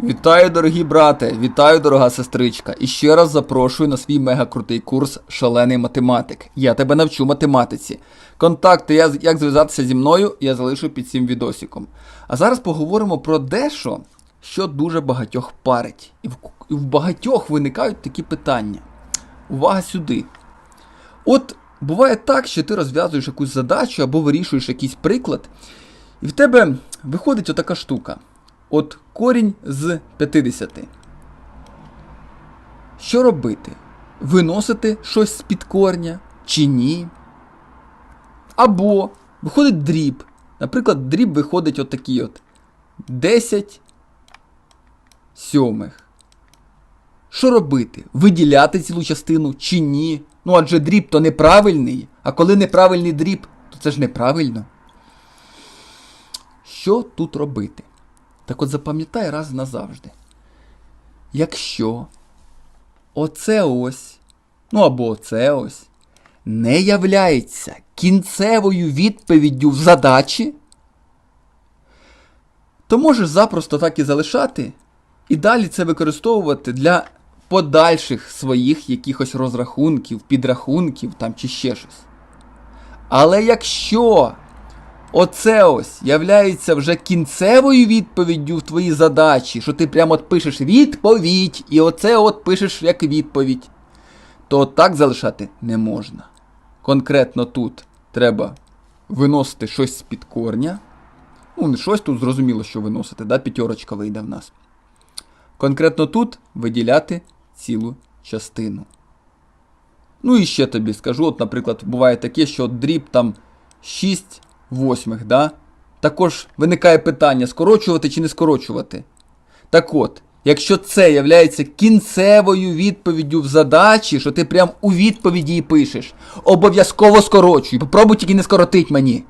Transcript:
Вітаю, дорогі брате, вітаю, дорога сестричка. І ще раз запрошую на свій мегакрутий курс Шалений математик. Я тебе навчу математиці. Контакти, як зв'язатися зі мною, я залишу під цим відосиком. А зараз поговоримо про дещо, що дуже багатьох парить. І в, і в багатьох виникають такі питання. Увага сюди. От буває так, що ти розв'язуєш якусь задачу або вирішуєш якийсь приклад, і в тебе виходить отака штука. От корінь з 50. Що робити? Виносити щось з-під корня чи ні? Або виходить дріб. Наприклад, дріб виходить отакий от 10 сьомих. Що робити? Виділяти цілу частину чи ні? Ну адже дріб то неправильний, а коли неправильний дріб, то це ж неправильно. Що тут робити? Так от запам'ятай раз назавжди. Якщо оце ось, ну або оце ось, не являється кінцевою відповіддю в задачі, то можеш запросто так і залишати, і далі це використовувати для подальших своїх якихось розрахунків, підрахунків там чи ще щось. Але якщо оце ось являється вже кінцевою відповіддю в твоїй задачі, що ти прямо от пишеш відповідь, і оце от пишеш як відповідь, то так залишати не можна. Конкретно тут треба виносити щось з-під корня. Ну, не щось тут зрозуміло, що виносити, да? п'ятерочка вийде в нас. Конкретно тут виділяти цілу частину. Ну і ще тобі скажу, от, наприклад, буває таке, що дріб там 6 восьмих, да? Також виникає питання, скорочувати чи не скорочувати. Так от, якщо це є кінцевою відповіддю в задачі, що ти прям у відповіді і пишеш, обов'язково скорочуй. Попробуй тільки не скоротить мені.